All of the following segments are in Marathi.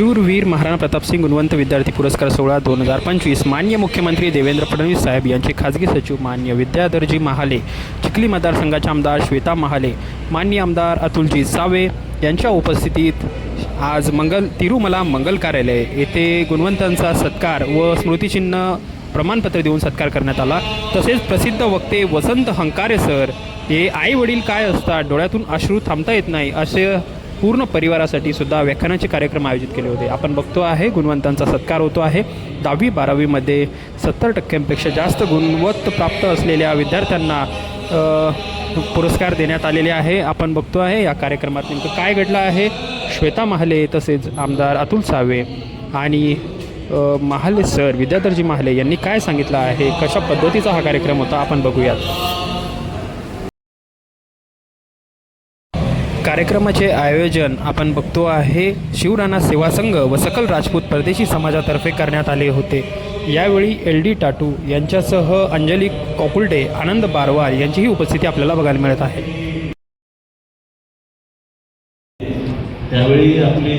शूरवीर महाराणा प्रतापसिंग गुणवंत विद्यार्थी पुरस्कार सोहळा दोन हजार पंचवीस. मान्य मुख्यमंत्री देवेंद्र फडणवीस साहेब यांचे खाजगी सचिव मान्य विद्याधरजी महाले चिखली मतदारसंघाचे आमदार श्वेता महाले मान्य आमदार अतुलजी सावे यांच्या उपस्थितीत आज मंगल तिरुमला मंगल कार्यालय येथे गुणवंतांचा सत्कार व स्मृतिचिन्ह प्रमाणपत्र देऊन सत्कार करण्यात आला. तसेच प्रसिद्ध वक्ते वसंत हंकारे सर हे आई वडील काय असतात? डोळ्यातून अश्रू थांबता येत नाही असे पूर्ण परिवारासाठी सुद्धा व्याख्यानाचे कार्यक्रम आयोजित केले होते. आपण बघतो आहे गुणवंतांचा सत्कार होतो आहे. दहावी बारावीमध्ये सत्तर टक्क्यांपेक्षा जास्त गुणवत्त प्राप्त असलेल्या विद्यार्थ्यांना पुरस्कार देण्यात आलेले आहे. आपण बघतो आहे या कार्यक्रमात नेमकं काय घडलं आहे? श्वेता महाले तसेच आमदार अतुल सावे आणि महाले सर विद्याधरजी महाले यांनी काय सांगितलं आहे? कशा पद्धतीचा हा कार्यक्रम होता? आपण बघूयात. कार्यक्रमाचे आयोजन आपण बघतो आहे. शिवराणा सेवा संघ व सकल राजपूत परदेशी समाजातर्फे करण्यात आले होते. यावेळी एल डी टाटू यांच्यासह अंजली कोकुलडे आनंद बारवार यांचीही उपस्थिती आपल्याला बघायला मिळत आहे. त्यावेळी आपली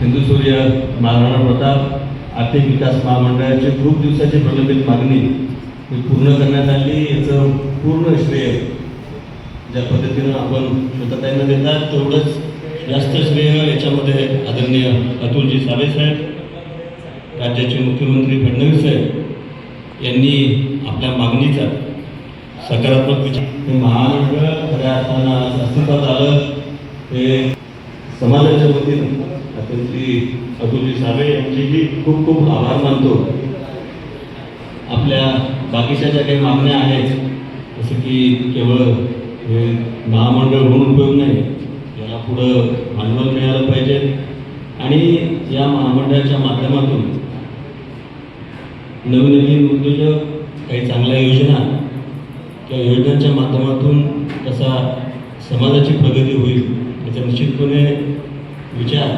हिंदू सूर्य महाराणा प्रताप आर्थिक विकास महामंडळाचे खूप दिवसाची प्रलंबित मागणी पूर्ण करण्यात आली. याचं पूर्ण श्रेय ज्या पद्धतीनं आपण स्वतःताईंना देतात तेवढंच जास्त श्रेय याच्यामध्ये आदरणीय अतुलजी सावे साहेब राज्याचे मुख्यमंत्री फडणवीस साहेब यांनी आपल्या मागणीचा सकारात्मक विचार हे महामंडळ खऱ्या अर्थानं आज अस्तित्वात आलं. हे समाजाच्या वतीनं अतुलजी अतुलजी सावे यांचेही खूप खूप आभार मानतो. आपल्या बाकीच्या ज्या काही मागण्या आहेत जसं की केवळ हे महामंडळ म्हणून उपयोग नाही. याला पुढं भांडवल मिळालं पाहिजे. आणि या महामंडळाच्या माध्यमातून नवीन नवीन उद्योजक काही चांगल्या योजना त्या योजनांच्या माध्यमातून कसा समाजाची प्रगती होईल याचा निश्चितपणे विचार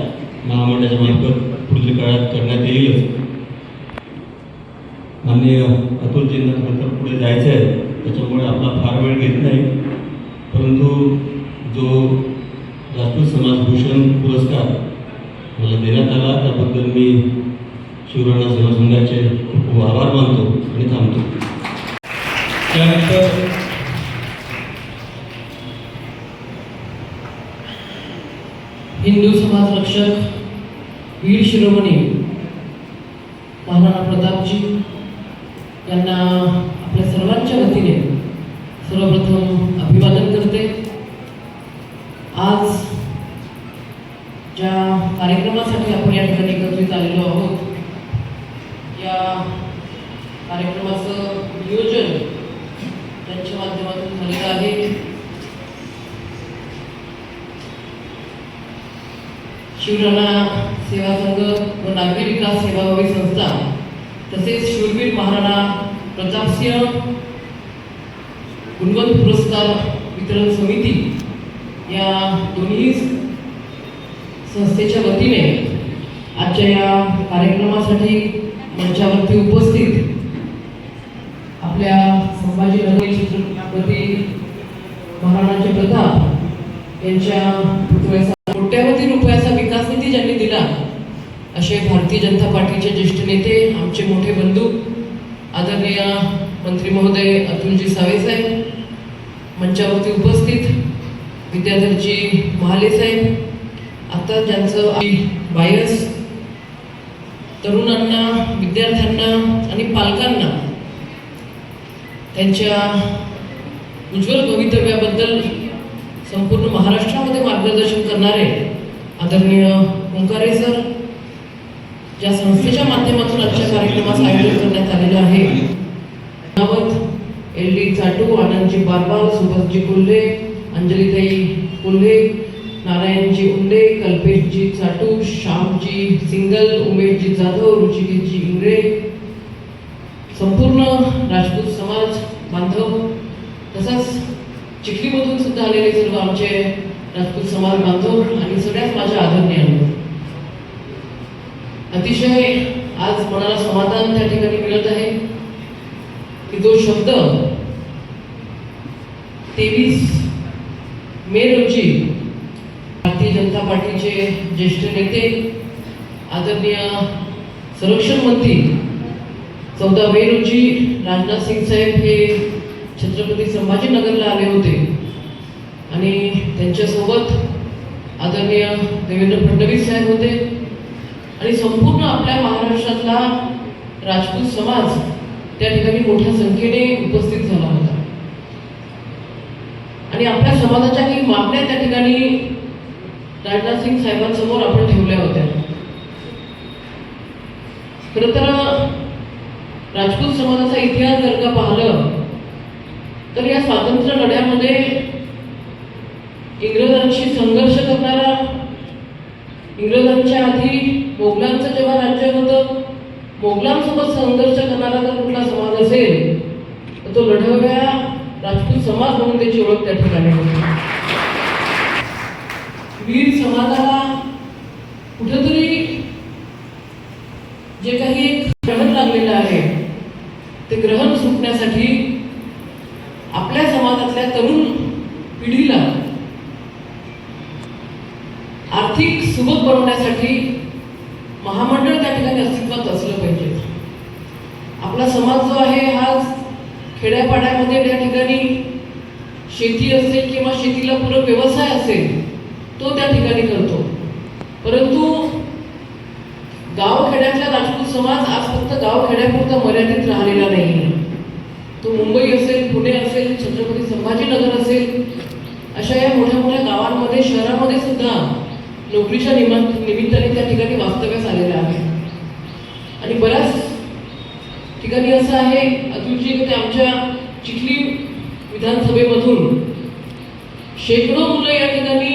महामंडळाच्या मार्फत पुढील काळात करण्यात येईलच. माननीय अतुलजींना नंतर पुढे जायचं आहे त्याच्यामुळे आपला फार वेळ घेत नाही. परंतु जो राजपूत समाजभूषण पुरस्कार मला देण्यात आला त्याबद्दल मी शिवराणा सेवा संघाचे खूप खूप आभार मानतो आणि थांबतो. त्यानंतर हिंदू समाज रक्षक वीर शिरोमणी महाराणा प्रतापजी यांना आपल्या सर्वांच्या वतीने सर्वप्रथम अभिवादन करते. आज ज्या कार्यक्रमासाठी आपण या ठिकाणी एकत्रित आलेलो आहोत या कार्यक्रमाचं नियोजन त्यांच्या माध्यमातून झालेलं आहे. शिवराणा सेवा संघ व नागरी विकास सेवाभावी संस्था तसेच शूरवीर महाराणा प्रतापसिंह गुणवंत पुरस्कार वितरण समिती या दोन्ही संस्थेच्या वतीने आजच्या या कार्यक्रमासाठी मंचावरती उपस्थित आपल्या संभाजीनगर छत्रपती महाराणाचे प्रताप यांच्या पुतळ्याचा कोट्यावधी रुपयाचा विकास निधी ज्यांनी दिला असे भारतीय जनता पार्टीचे ज्येष्ठ नेते आमचे मोठे बंधू आदरणीय मंत्री महोदय अतुलजी सावे साहेब मंचावरती उपस्थित विद्याधरजी महाले साहेब आता ज्यांचं बायस तरुणांना विद्यार्थ्यांना आणि पालकांना त्यांच्या उज्ज्वल भवितव्याबद्दल संपूर्ण महाराष्ट्रामध्ये मार्गदर्शन करणारे आदरणीय ओंकारे सर ज्या संस्थेच्या माध्यमातून आजच्या कार्यक्रमास आयोजन करण्यात आलेलं आहे. एल डी चाटू आनंदजी बारबाल सुभाषजी कोल्हे अंजलीताई कोल्हे नारायणजी उंडे कल्पेशजी चाटू श्यामजी सिंगल उमेशजी जाधव रुचिकेशजी इंगळे. संपूर्ण राजपूत समाज बांधव तसंच चिखलीमधून सुद्धा आलेले सर्व आमचे राजपूत समाज बांधव आणि सगळ्याच माझ्या आदरणीयांवर अतिशय आज मनाला समाधान त्या ठिकाणी मिळत आहे की जो शब्द तेवीस मे रोजी भारतीय जनता पार्टीचे ज्येष्ठ नेते आदरणीय संरक्षण मंत्री चौदा मे रोजी राजनाथ सिंग साहेब हे छत्रपती संभाजीनगरला आले होते. आणि त्यांच्यासोबत आदरणीय देवेंद्र फडणवीस साहेब होते. आणि संपूर्ण आपल्या महाराष्ट्रातला राजपूत समाज त्या ठिकाणी मोठ्या संख्येने उपस्थित झाला. आणि आपल्या समाजाच्या काही मागण्या त्या ठिकाणी राजनाथ सिंग साहेबांसमोर आपण ठेवल्या होत्या. खरं तर राजपूत समाजाचा इतिहास जर का पाहिलं तर या स्वातंत्र्य लढ्यामध्ये इंग्रजांशी संघर्ष करणारा इंग्रजांच्या आधी मोगलांचं जेव्हा राज्य होतं मोगलांसोबत संघर्ष करणारा जर कुठला समाज असेल तर तो लढवया राजपूत समाज म्हणून त्याची ओळख त्या ठिकाणी होती. वीर समाजाला कुठेतरी जे काही एक ग्रहण लागलेलं आहे ते ग्रहण सुटण्यासाठी आपल्या समाजातल्या तरुण पिढीला आर्थिक सुबक बनवण्यासाठी महामंडळ त्या ठिकाणी अस्तित्वात असलं पाहिजे आपला समाज जो आहे हा खेड्यापाड्यामध्ये त्या ठिकाणी शेती असेल किंवा शेतीला पूरक व्यवसाय असेल तो त्या ठिकाणी करतो. परंतु गावखेड्यातला राजपूत समाज आज फक्त गावखेड्यापुरता मर्यादित राहिलेला नाही तो मुंबई असेल पुणे असेल छत्रपती संभाजीनगर असेल अशा या मोठ्या मोठ्या गावांमध्ये शहरामध्ये सुद्धा नोकरीच्या निमा निमित्ताने त्या ठिकाणी वास्तव्यास आलेलं आहे. आणि बऱ्याच ठिकाणी असं आहे अतुलजी ते आमच्या चिखली विधानसभेमधून शेकडो मुलं या ठिकाणी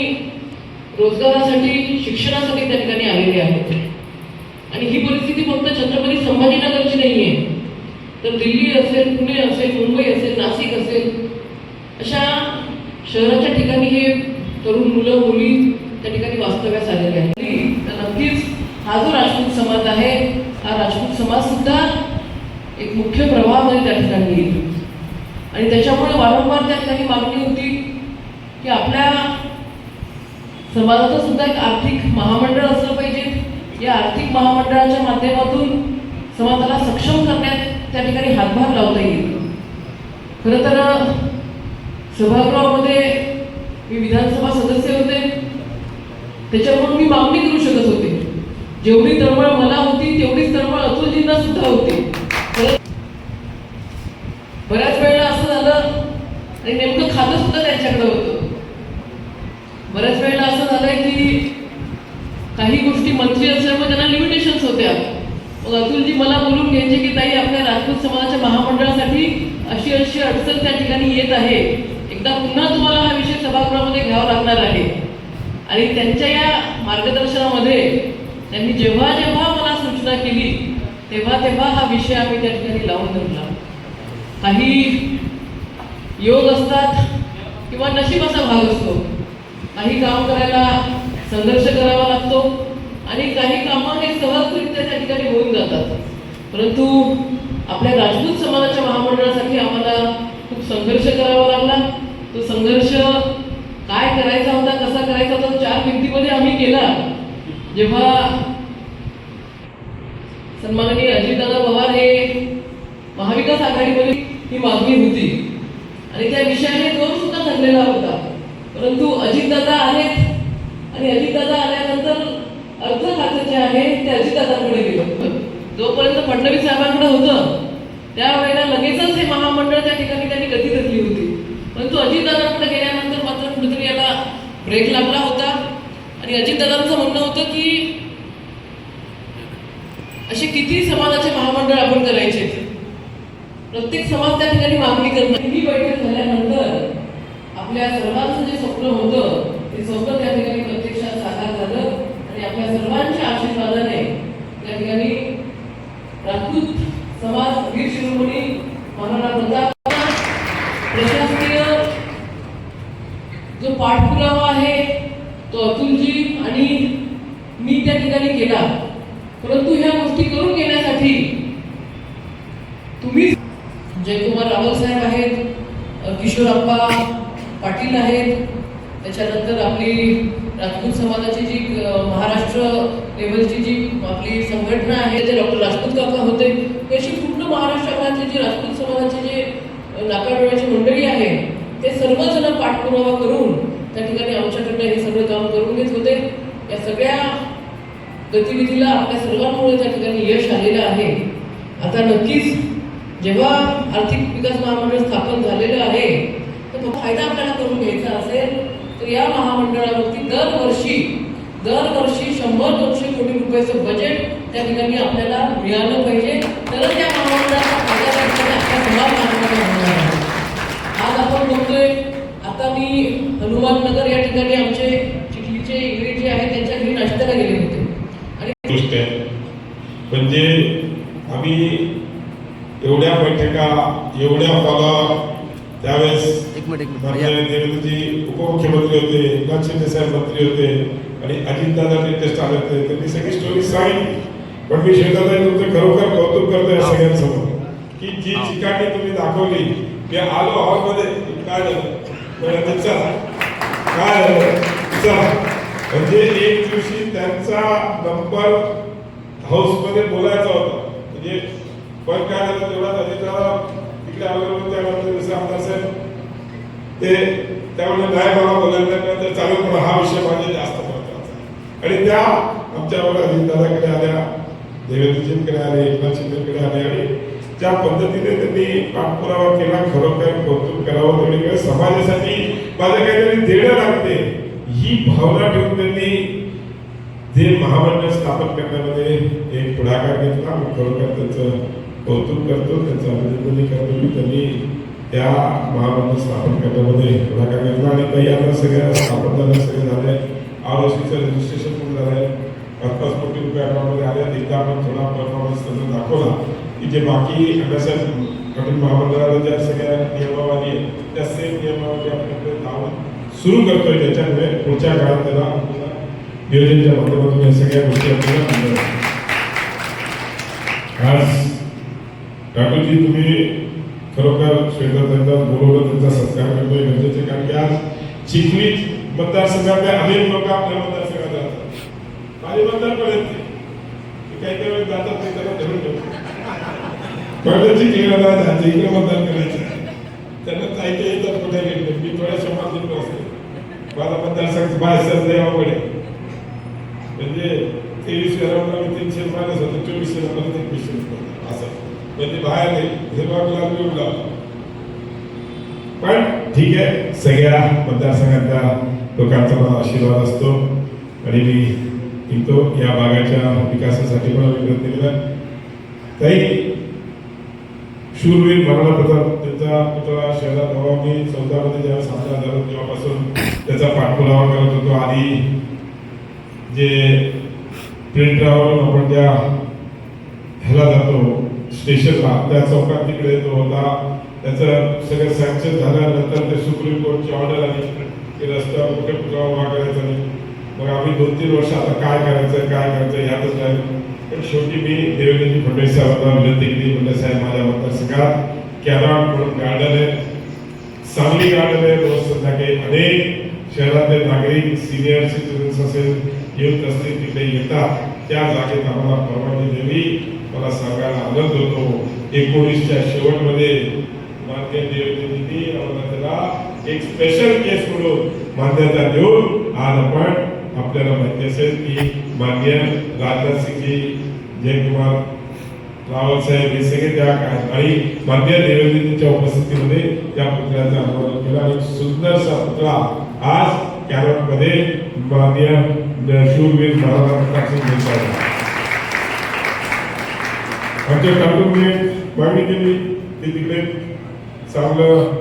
रोजगारासाठी शिक्षणासाठी त्या ठिकाणी आलेली आहेत. आणि ही परिस्थिती फक्त छत्रपती संभाजीनगरची नाही आहे तर दिल्ली असेल पुणे असेल मुंबई असेल नाशिक असेल अशा शहराच्या ठिकाणी हे तरुण मुलं मुली त्या ठिकाणी वास्तव्यास आलेले आहेत. तर नक्कीच हा जो राजपूत समाज आहे हा राजपूत समाज सुद्धा एक मुख्य प्रवाहामध्ये त्या ठिकाणी येईल. आणि त्याच्यामुळे वारंवार त्या ठिकाणी मागणी होती की आपल्या समाजाचं सुद्धा एक आर्थिक महामंडळ असलं पाहिजे. या आर्थिक महामंडळाच्या माध्यमातून समाजाला सक्षम करण्यात त्या ठिकाणी हातभार लावता येईल. खरं तर सभागृहामध्ये मी विधानसभा सदस्य होते. त्याच्यामुळे मी मागणी करू शकत होते. जेवढी तळमळ मला होती तेवढीच तळमळ अतुलजींना सुद्धा होती. बऱ्याच वेळेला असं झालं आणि नेमकं खातं सुद्धा त्यांच्याकडे होतं. बऱ्याच वेळेला असं झालंय की काही गोष्टी मंत्री असल्यामुळे त्यांना लिमिटेशन्स होत्या. मग अतुलजी मला बोलून घ्यायचे की ताई आपल्या राजपूत समाजाच्या महामंडळासाठी अशी अशी अडचण त्या ठिकाणी येत आहे. एकदा पुन्हा तुम्हाला हा विषय सभागृहामध्ये घ्यावा लागणार आहे. आणि त्यांच्या या मार्गदर्शनामध्ये त्यांनी जेव्हा जेव्हा मला सूचना केली तेव्हा तेव्हा हा विषय आम्ही त्या ठिकाणी लावून धरला. काही योग असतात किंवा नशिबाचा भाग असतो. काही काम करायला संघर्ष करावा लागतो आणि काही कामं हे सहजरित्या त्या ठिकाणी होऊन जातात. परंतु आपल्या राजपूत समाजाच्या महामंडळासाठी आम्हाला खूप संघर्ष करावा लागला. तो संघर्ष काय करायचा होता कसा करायचा होता चार भिंतीमध्ये आम्ही केला. जेव्हा सन्माननीय अजितदादा पवार हे महाविकास आघाडीमध्ये ही मागणी होती. आणि त्या विषयाने जोर सुद्धा धरलेला होता. परंतु अजितदादा आलेत आणि अजितदादा आल्यानंतर अर्थ खातं जे आहे ते अजितदादांकडे गेलं. जोपर्यंत फडणवीस साहेबांकडे होतं त्यावेळेला लगेचच हे महामंडळ त्या ठिकाणी त्यांनी गती धरली होती. परंतु अजितदादांकडे गेल्यानंतर मात्र कुठेतरी याला ब्रेक लागला होता. आणि अजितदादांचं म्हणणं होतं की असे किती समाजाचे महामंडळ आपण करायचे? प्रत्येक समाज त्या ठिकाणी मागणी करणार ही बैठक झाल्यानंतर आपल्या सर्वांचं जे स्वप्न होतं ते स्वप्न त्या ठिकाणी प्रत्यक्षात साकार झालं आणि आपल्या सर्वांच्या आशीर्वादाने त्या ठिकाणी राजपूत समाज वीर शिरोमणी महाराणा प्रताप प्रशासकीय जो पाठपुरावा आहे तो अतुलजी आणि मी त्या ठिकाणी केला. परंतु ह्या गोष्टी करून घेण्यासाठी जयकुमार रावल साहेब आहेत किशोर अप्पा पाटील आहेत. त्याच्यानंतर आपली राजपूत समाजाची जी महाराष्ट्र लेवलची जी आपली संघटना आहे ते डॉक्टर राजपूत काका होते. अशी पूर्ण महाराष्ट्रातली जी राजपूत समाजाचे जे अ, मंडळी आहे ते सर्वजण पाठपुरावा करून त्या ठिकाणी आमच्याकडनं हे सगळं काम करून घेत होते. या सगळ्या गतिविधीला आपल्या सर्वांमुळे त्या ठिकाणी यश आलेलं आहे. आता नक्कीच जेव्हा आर्थिक विकास महामंडळ स्थापन झालेलं आहे तर तो फायदा आपल्याला करून घ्यायचा असेल तर या महामंडळावरती दरवर्षी दरवर्षी शंभर दोनशे कोटी रुपयाचं बजेट त्या ठिकाणी आपल्याला मिळालं पाहिजे. तरच या महामंडळाचा फायदा त्या म्हणजे. आज आपण बघतोय आता मी हनुमाननगर या ठिकाणी आमचे चिखलीचे इंग्रजी जे आहेत त्यांच्या घरी नाश्त्याला गेले होते. आणि गोष्ट आहे. म्हणजे आम्ही एवढ्या बैठका एवढ्या फॉलो त्यावेळेस देवेंद्रजी उपमुख्यमंत्री होते एकनाथ शिंदे साहेब मंत्री होते आणि अजितदादा लेटेस्ट आले होते. त्यांनी सगळी स्टोरी सांगितली. पण मी शेताताई तुमचं खरोखर कौतुक करतोय या सगळ्यांसमोर. की जी चिकाटी तुम्ही दाखवली मी आलो हॉलमध्ये. काय झालं? चला काय झालं? चला म्हणजे एक दिवशी त्यांचा नंबर हाऊसमध्ये बोलायचा होता. म्हणजे पण काय झालं तेवढा अधिकार तिकडे आलो त्यावेळेला जसं आमदार साहेब ते त्यामुळे नाही मला बोलायला तर चालू पण हा विषय माझ्या जास्त महत्त्वाचा आणि त्या आमच्यावर अजितदादाकडे आल्या देवेंद्रजींकडे आले एकनाथ शिंदेकडे आले आणि ज्या पद्धतीने त्यांनी पाठपुरावा केला खरोखर कौतुक करावं तेवढी काय समाजासाठी माझं काहीतरी देणं लागते. ही भावना ठेवून त्यांनी जे महामंडळ स्थापन करण्यामध्ये एक पुढाकार घेतला खरोखर त्यांचं कौतुक करतो त्यांचं अभिनंदनही करतो की त्यांनी त्या महामंडळ स्थापन करण्यामध्ये पुढाकार घेतला आणि काही आता सगळ्या स्थापन झाल्या सगळे झाले. आर सीचं रजिस्ट्रेशन पण झालंय. पाच पाच कोटी रुपये अकाउंटमध्ये आले. एकदा आपण थोडा परफॉर्मन्स त्यांना दाखवला की जे बाकी अभ्यासात कठीण महामंडळाला ज्या सगळ्या नियमावली आहेत त्या सेम नियमावली आपल्याकडे लावून सुरू करतोय. त्याच्यामुळे पुढच्या काळात त्याला नियोजनच्या माध्यमातून या सगळ्या गोष्टी आपल्याला आज ठाकूरजी तुम्ही खरोखर श्वेताताईंना बोलवलं त्यांचा सत्कार करतोय. गरजेचे कारण की आज चिखली मतदारसंघातले अनेक लोक आपल्या मतदारसंघात जातात माझे मतदार पण येत काही काही वेळेस जातात नाही त्यांना धरून ठेवतो पण चिखलीला जायचं इकडे मतदान करायचं. त्यांना काही काही येतात कुठे गेले. मी थोड्या समाज असते माझा मतदारसंघ बाहेर सर लय म्हणजे तेवीस वेळा मी तीनशे मायनस होतं चोवीस वेळा मला एकवीसशे त्यांनी बाहेर हिरवा गुलाब निवडला पण ठीक आहे सगळ्या मतदारसंघातल्या लोकांचा मला आशीर्वाद असतो. आणि मी निघतो या भागाच्या विकासासाठी पण आम्ही प्रयत्न केला काही शूरवीर महाराणा प्रताप त्यांचा पुतळा शहरात हवा मी चौदामध्ये जेव्हा सामना झाला तेव्हापासून त्याचा पाठपुरावा करत होतो. आधी जे प्रिंटरावरून आपण त्या ह्याला जातो स्टेशनला त्या चौकात तिकडे तो होता. त्याचं सगळं सँक्शन झाल्यानंतर ते सुप्रीम कोर्टची ऑर्डर आली. की रस्त्यावर कुठे पुतळा उभा करायचा नाही. मग आम्ही दोन तीन वर्ष आता काय करायचं काय करायचं यातच नाही पण शेवटी मी देवेंद्रजी फडणवीस साहेबांना विनंती केली. म्हणजे साहेब माझ्या मतदारसंघात कॅनॉट म्हणून गार्डन आहे. चांगली गार्डन आहे. रोज संध्याकाळी अनेक शहरातले नागरिक सिनियर सिटीजन्स असेल येऊन असतील तिकडे येतात. त्या जागेत आम्हाला परवानगी द्यावी. मला सांगायला आनंद होतो. एकोणीसच्या शेवटमध्ये मान्य देवदेवींनी त्याला एक स्पेशल केस म्हणून मान्यता देऊन आज आपण आपल्याला माहिती असेल की मान्य राजनाथ सिंगजी जयकुमार रावल साहेब हे सगळे त्या काळात आणि मान्य देवेंद्रजींच्या उपस्थितीमध्ये त्या पुतळ्याचं अनावरण केलं. आणि सुंदरसा पुतळा आज कॅरॉटमध्ये मान्य शूरवीर महाराणा प्रताप सिंग आहे. म्हणजे आमच्या ठाकूरने मागणी केली की तिकडे चांगलं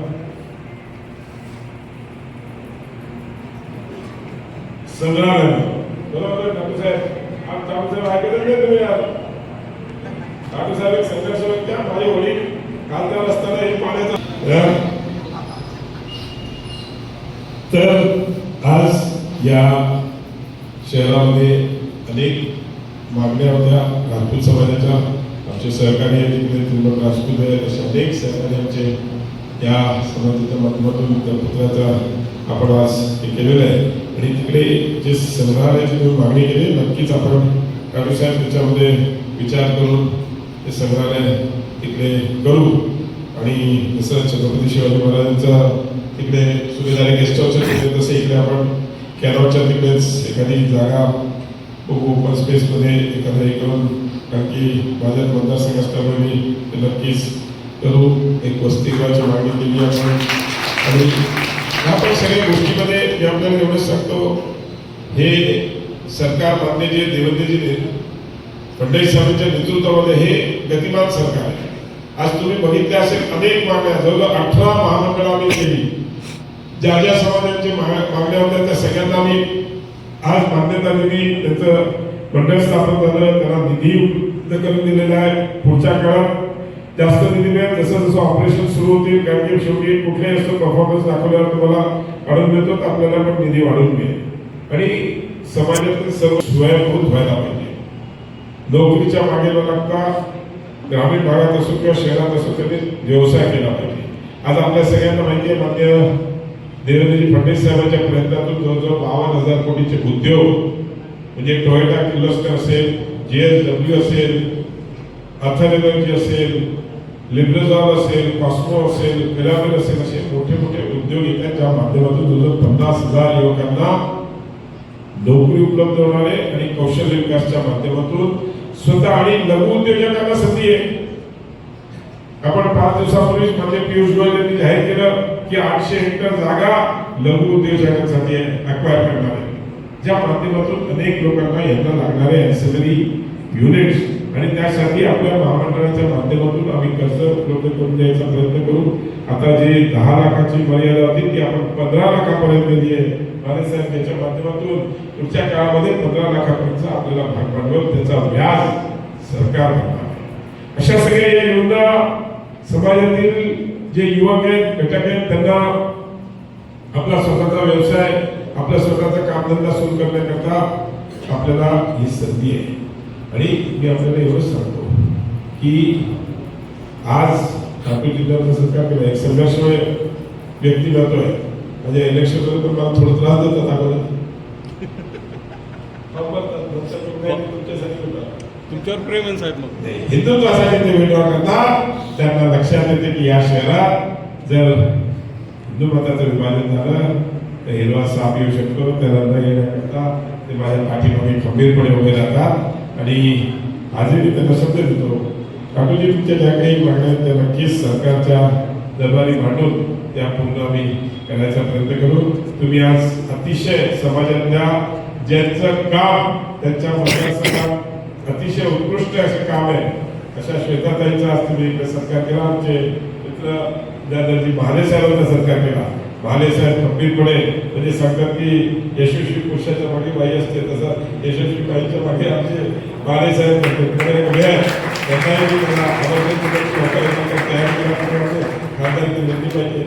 संग्रहालय बरोबर आहे, ठाकूर साहेब. आज ठाकूर साहेब ऐकतच नाही तुम्ही आज ठाकूर साहेब एक संघर्ष व्यक्ती आहे. माझे वडील कालच्या रस्त्याला एक पाण्याचा तर आज या शहरामध्ये अनेक मागण्या होत्या. राजपूत समाजाच्या आमचे सहकारी तिकडे त्रिलोक राजपूत आहेत असे अनेक सहकारी आमचे या समाजाच्या माध्यमातून त्या पुत्राचा आपण आज हे केलेलं आहे. आणि तिकडे जे संग्रहालयाची तुम्ही मागणी केली नक्कीच आपण काटू साहेब त्याच्यामध्ये विचार करून ते संग्रहालय तिकडे करू. आणि जसं छत्रपती शिवाजी महाराजांचा तिकडे सुभेदारी गेस्ट हाऊसच्या तिकडे तसं इकडे आपण कॅनॉटच्या तिकडेच एखादी जागा ओपन स्पेसमध्ये एखादं हे करून कारण की माझ्या मतदारसंघ असल्यामुळे मी ते नक्कीच करू. एक वसतिगृहाची मागणी केली आपण. आणि ह्या पण सगळ्या गोष्टीमध्ये मी आपल्याला एवढंच सांगतो हे सरकार मान्य जे देवेंद्रजी फडणवीस साहेबांच्या नेतृत्वामध्ये हे गतिमान सरकार आहे. आज तुम्ही बघितले असेल अनेक मागण्या जवळजवळ अठरा महामंडळं आम्ही केली. ज्या ज्या समाजांच्या मागण्या होत्या त्या सगळ्यांना आम्ही आज मान्यता दिली त्याचं मंडळ स्थापन झालं त्याला निधी उपलब्ध करून दिलेला आहे पुढच्या काळात जास्त निधी मिळेल. जसं जसं ऑपरेशन सुरू होतील कारण की शेवटी कुठल्याही असतो परफॉर्मन्स दाखवल्यावर तुम्हाला वाढून मिळतो तर आपल्याला पण निधी वाढून मिळेल. आणि समाजातील सर्व स्वयंभूत व्हायला पाहिजे. नोकरीच्या मागे न लागता ग्रामीण भागात असो किंवा शहरात असो त्यांनी व्यवसाय केला पाहिजे. आज आपल्या सगळ्यांना माहिती आहे मान्य देवेंद्रजी फडणवीस साहेबांच्या प्रयत्नातून जवळजवळ बावन्न हजार कोटीचे उद्योग म्हणजे टोयोटा किर्लोस्कर असेल जे एस डब्ल्यू असेल अथर एनर्जी असेल लिब्रझॉल असेल कॉस्मो असेल पिरामिड असेल असे मोठे मोठे उद्योग येत्यांच्या माध्यमातून पन्नास हजार युवकांना नोकरी उपलब्ध होणार आहे आणि कौशल्य विकासच्या माध्यमातून स्वतः आणि लघु उद्योजकांना संधी आहे. आपण पाच दिवसापूर्वी म्हणजे पियुष गोयल यांनी जाहीर केलं की आठशे हेक्टर जागा लघु उद्योजकांसाठी अक्वायर करणार. ज्या माध्यमातून अनेक लोकांना यांना लागणारे अँसेलरी युनिट्स आणि त्यासाठी आपल्या महामंडळाच्या माध्यमातून आम्ही कर्ज उपलब्ध करून द्यायचा प्रयत्न करू. आता जे दहा लाखाची मर्यादा होती ती आपण पंधरा लाखापर्यंत दिली आहे. माने साहेब त्याच्या माध्यमातून पुढच्या काळामध्ये पंधरा लाखापर्यंत आपल्याला भाग भांडवल त्याचा व्याज सरकार भरणार अशा सगळ्या या योजना समाजातील जे युवक आहेत घटक आहेत त्यांना आपला स्वतःचा व्यवसाय आपला स्वतःचा कामधंदा सुरू करण्याकरता आपल्याला ही संधी आहे. आणि मी आपल्याला एवढंच सांगतो की आज नागपूर जिल्ह्याचं सरकार केलं एक संघर्षमय व्यक्तिमत्व आहे म्हणजे इलेक्शन बरोबर मला थोडं त्रास देतात अगोदर. होता. तुमच्यावर प्रेम आहे साहेब मग. हिंदुत्वासाठी ते करतात त्यांना लक्षात येते की या शहरात जर हिंदू मताचं विभाजन झालं तर हिरवा साप येऊ शकतो. त्याला न येण्याकरता ते माझ्या पाठीमागे खंबीरपणे उभे राहतात. आणि आजही मी त्यांना शब्द देतो काकूजी तुमच्या ज्या काही मागण्या आहेत त्या नक्कीच सरकारच्या दरबारी मांडून त्या पूर्ण आम्ही करण्याचा प्रयत्न करू. तुम्ही आज अतिशय समाजातल्या ज्यांचं काम त्यांच्या मतदारसंघात अतिशय उत्कृष्ट असं काम आहे अशा श्वेताताईचं आज तुम्ही सरकार केला. आमचे मित्र दादाजी महाले साहेबांचा सरकार केला. भालेसाहेब खंबीरपणे म्हणजे सांगतात की यशस्वी पुरुषाच्या मागे बाई असते. तसं यशस्वी बाईच्या मागे आमचे भालेसाहेब तयार खासदारकी पाहिजे.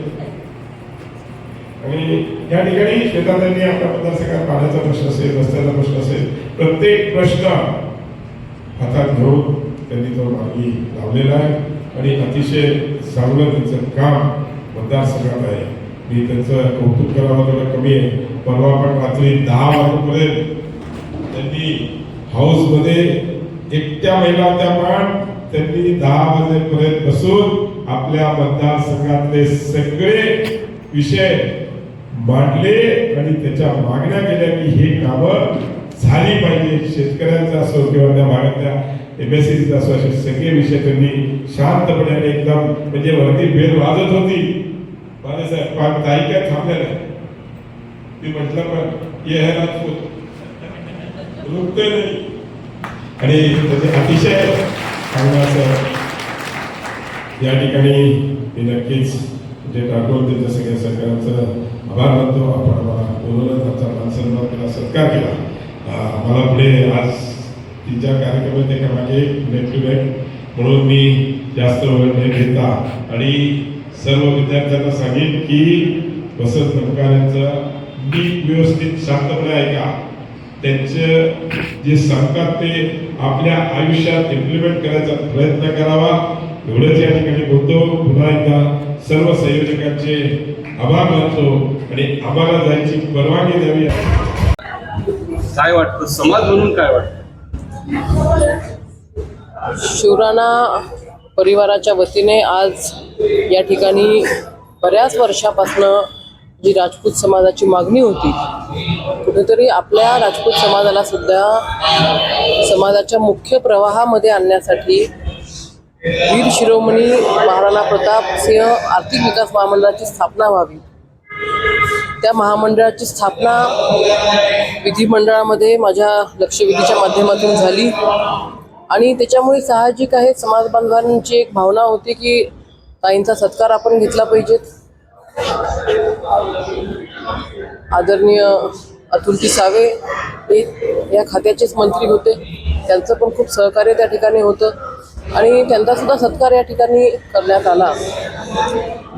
आणि या ठिकाणी शेतातांनी आपल्या मतदारसंघात पाण्याचा प्रश्न असेल रस्त्याचा प्रश्न असेल प्रत्येक प्रश्न हातात घेऊन त्यांनी तो मार्गी लावलेला आहे. आणि अतिशय चांगलं त्यांचं काम मतदारसंघात आहे. मी त्यांचं कौतुक करावं त्याला कमी आहे. परवा पण रात्री दहा वाजेपर्यंत त्यांनी हाऊसमध्ये एकट्या महिला होत्या पण त्यांनी दहा वाजेपर्यंत बसून आपल्या मतदारसंघातले सगळे विषय मांडले आणि त्याच्या मागण्या केल्या की हे कामं झाली पाहिजे. शेतकऱ्यांचा असो किंवा त्या भागातल्या एम एस सीचा असो असे सगळे विषय त्यांनी शांतपणे एकदम म्हणजे वरती भेद वाजत होती. बाळासाहेब पाच ताई काय थांबल्या नाही ती म्हटलं पण ये है राजपूत रुकते नाही आणि त्याचे अतिशय चांगलं असं या ठिकाणी मी नक्कीच जे टाकून त्यांच्या सगळ्या सरकारांचं आभार मानतो आपण मला बोलवलं त्यांचा मानसन्मान केला सत्कार केला. मला पुढे आज तीन चार कार्यक्रम आहेत त्याच्यामागे नेक टू बॅक म्हणून मी जास्त वेळ घेता आणि सर्व विद्यार्थ्यांना सांगेन की वसंत नमकारांचं नीट व्यवस्थित शांतपणे ऐका. त्यांचं जे सांगतात ते आपल्या आयुष्यात इम्प्लिमेंट करायचा प्रयत्न करावा. एवढंच या ठिकाणी बोलतो. पुन्हा एकदा सर्व संयोजकांचे आभार मानतो आणि आम्हाला जायची परवानगी द्यावी. काय वाटतं? समाज म्हणून काय वाटतं? शिवराणा परिवाराच्या वतीने आज या ठिकाणी बऱ्याच वर्षापासनं जी राजपूत समाजाची मागणी होती कुठेतरी आपल्या राजपूत समाजाला सुद्धा समाजाच्या मुख्य प्रवाहामध्ये आणण्यासाठी वीर शिरोमणी महाराणा प्रताप सिंह आर्थिक विकास महामंडळाची स्थापना व्हावी. त्या महामंडळाची स्थापना विधिमंडळामध्ये माझ्या लक्षवेधीच्या माध्यमातून झाली. आणि त्याच्यामुळे साहजिक आहे समाज बांधवांची एक भावना होती की ताईंचा सत्कार आपण घेतला पाहिजेत आदरणीय अतुलजी सावे हे या खात्याचेच मंत्री होते. त्यांचं पण खूप सहकार्य त्या ठिकाणी होतं आणि त्यांचासुद्धा सत्कार या ठिकाणी करण्यात आला.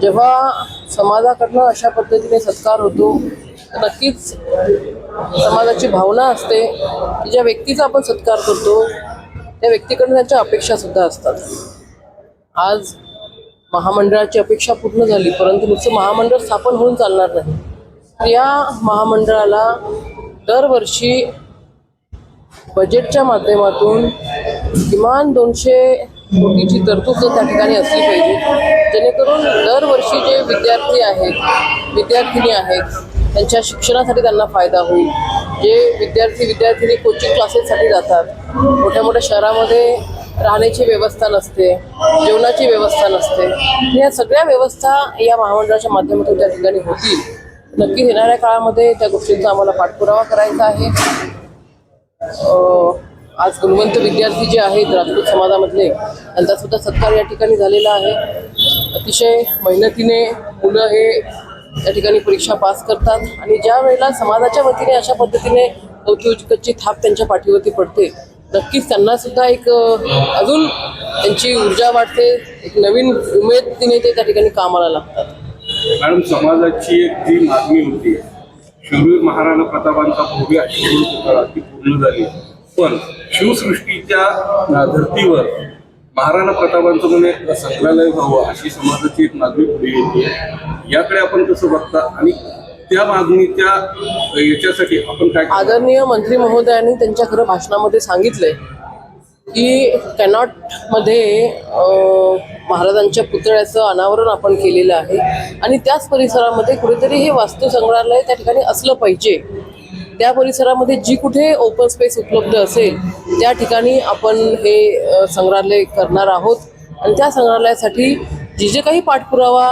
जेव्हा समाजाकडनं अशा पद्धतीने सत्कार होतो नक्कीच समाजाची भावना असते की ज्या व्यक्तीचा आपण सत्कार करतो त्या व्यक्तीकडनं त्यांच्या अपेक्षा सुद्धा असतात. आज महामंडळाची अपेक्षा पूर्ण झाली परंतु नुसतं महामंडळ स्थापन होऊन चालणार नाही. या महामंडळाला दरवर्षी बजेटच्या माध्यमातून किमान दोनशे कोटीची तरतूद त्या ठिकाणी असली पाहिजे. जेणेकरून दरवर्षी जे विद्यार्थी आहेत विद्यार्थिनी आहेत त्यांच्या शिक्षणासाठी त्यांना फायदा होईल. जे विद्यार्थी विद्यार्थिनी कोचिंग क्लासेससाठी जातात मोठ्या मोठ्या शहरामध्ये राहण्याची व्यवस्था नसते जेवणाची व्यवस्था नसते या सगळ्या व्यवस्था या महामंडळाच्या माध्यमातून त्या ठिकाणी होतील. नक्की येणाऱ्या काळामध्ये त्या गोष्टींचा आम्हाला पाठपुरावा करायचा आहे. आज गुणवंत विद्यार्थी जे आहेत राजपूत समाजामधले त्यांचा सुद्धा सत्कार या ठिकाणी झालेला आहे. अतिशय मेहनतीने मुलं हे त्या ठिकाणी परीक्षा पास करतात. आणि ज्या वेळेला समाजाच्या वतीने अशा पद्धतीने कौतुकाची थाप त्यांच्या पाठीवरती पडते नक्कीच त्यांना सुद्धा एक अजून त्यांची ऊर्जा वाढते. एक नवीन उमेद तिने ते त्या ठिकाणी कामाला लागतात. मॅडम समाजाची एक जी मागणी होती शूरवीर महाराणा प्रतापांचा भव्य अश्वरूढ ती पूर्ण झाली. पण शिवसृष्टीच्या धर्तीवर महाराणा प्रतापांचं म्हणे संग्रहालय व्हावं अशी समाजाची एक मागणी पुढे येते याकडे आपण कसं बघता आणि त्या मागणीच्या याच्यासाठी आपण काय आदरणीय मंत्री महोदयांनी त्यांच्या खरं भाषणामध्ये सांगितलंय की कॅनॉटमध्ये अं, महाराजांच्या पुतळ्याचं अनावरण आपण केलेलं आहे. आणि त्याच परिसरामध्ये कुठेतरी हे वास्तू संग्रहालय त्या ठिकाणी असलं पाहिजे. त्या परिसरामध्ये जी कुठे ओपन स्पेस उपलब्ध असेल त्या ठिकाणी आपण हे संग्रहालय करणार आहोत. आणि त्या संग्रहालयासाठी जे जे काही पाठपुरावा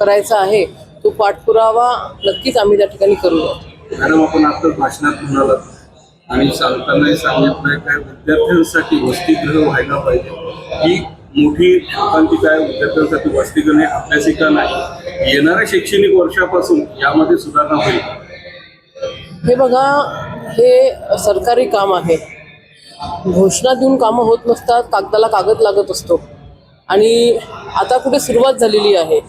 करायचा आहे तो पाठपुरावा नक्कीच आम्ही त्या ठिकाणी करूया मॅडम आपण आपलं भाषणात म्हणालात आणि सांगतानाही सांगितलंय काय विद्यार्थ्यांसाठी वसतिगृह व्हायला पाहिजे. ही मोठी लोकांची काय विद्यार्थ्यांसाठी वसतिगृह हे अभ्यासिका नाही. येणाऱ्या शैक्षणिक वर्षापासून यामध्ये सुधारणा होईल. हे बघा हे सरकारी काम आहे. घोषणा देऊन कामं होत नसतात कागदाला कागद लागत असतो. आणि आता कुठे सुरुवात झालेली आहे.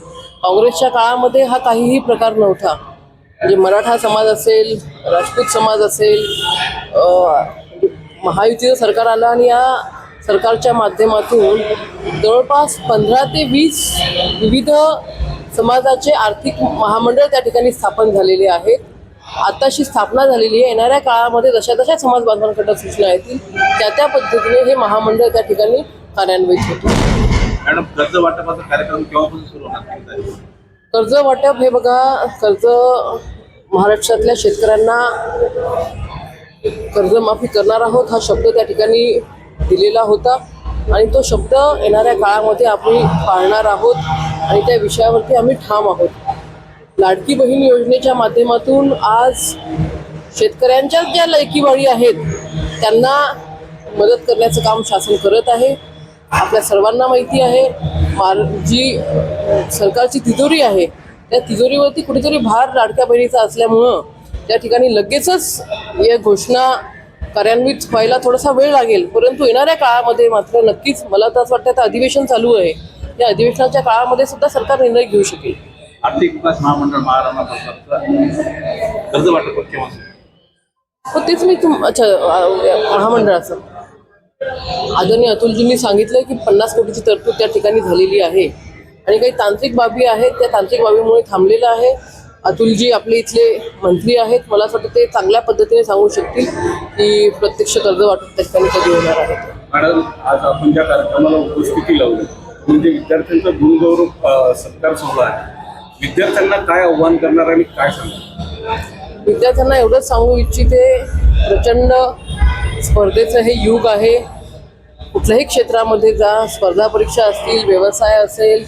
काँग्रेसच्या काळामध्ये हा काहीही प्रकार नव्हता. म्हणजे मराठा समाज असेल राजपूत समाज असेल महायुतीचं सरकार आलं आणि या सरकारच्या माध्यमातून जवळपास पंधरा ते वीस विविध समाजाचे आर्थिक महामंडळ त्या ठिकाणी स्थापन झालेले आहेत. आताशी स्थापना झालेली आहे. येणाऱ्या काळामध्ये जशा जशा समाज बांधवांकडे सूचना येतील त्या त्या पद्धतीने हे महामंडळ त्या ठिकाणी कार्यान्वित होतील मॅडम कर्ज वाटपाचा कार्यक्रम केव्हापासून सुरू होणार कर्ज वाटप हे बघा कर्ज महाराष्ट्रातल्या शेतकऱ्यांना कर्जमाफी करणार आहोत हा शब्द त्या ठिकाणी दिलेला होता. आणि तो शब्द येणाऱ्या काळामध्ये आम्ही पाळणार आहोत. आणि त्या विषयावरती आम्ही ठाम आहोत. लाडकी बहीण योजनेच्या माध्यमातून आज शेतकऱ्यांच्या ज्या लयकीवाळी आहेत त्यांना मदत करण्याचं काम शासन करत आहे. आपल्या सर्वांना माहिती आहे मार जी सरकारची तिजोरी आहे त्या तिजोरीवरती कुठेतरी भार लाडक्या बहिणीचा असल्यामुळं त्या ठिकाणी लगेचच या घोषणा कार्यान्वित व्हायला थोडासा वेळ लागेल. परंतु येणाऱ्या काळामध्ये मात्र नक्कीच मला तर असं वाटतं आता अधिवेशन चालू आहे. या अधिवेशनाच्या काळामध्ये सुद्धा सरकार निर्णय घेऊ शकेल. आर्थिक विकास महामंडळ महाराणा प्रतापचा? कर्ज वाटप केव्हा? हो तेच मी तुम अच्छा महामंडळाचं. आदरणीय अतुलजींनी सांगितलं की पन्नास कोटीची तरतूद त्या ठिकाणी झालेली आहे. आणि काही तांत्रिक बाबी आहेत त्या तांत्रिक बाबीमुळे थांबलेलं आहे. अतुलजी आपले इथले मंत्री आहेत. मला असं वाटतं ते चांगल्या पद्धतीने सांगू शकतील की प्रत्यक्ष कर्ज वाटप त्या ठिकाणी कधी होणार आहे. ते. मॅडम आज आपण ज्या कार्यक्रमाला उपस्थिती लावली म्हणजे विद्यार्थ्यांचा गुणगौरव अ, सत्कार सोहळा आहे. विद्यार्थ्यांना काय आव्हान करणार आणि काय सांगणार? विद्यार्थ्यांना एवढंच सांगू इच्छिते प्रचंड स्पर्धेचं हे युग आहे. कुठल्याही क्षेत्रामध्ये जा स्पर्धा परीक्षा असतील व्यवसाय असेल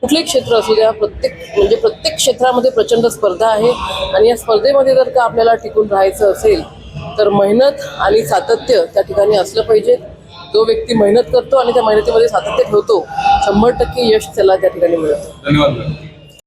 कुठलंही क्षेत्र असू द्या प्रत्येक म्हणजे प्रत्येक क्षेत्रामध्ये प्रचंड स्पर्धा आहे. आणि या स्पर्धेमध्ये जर का आपल्याला टिकून राहायचं असेल तर मेहनत आणि सातत्य त्या ठिकाणी असलं पाहिजे. जो व्यक्ती मेहनत करतो आणि त्या मेहनतीमध्ये सातत्य ठेवतो शंभर टक्के यश त्याला त्या ठिकाणी मिळतं. धन्यवाद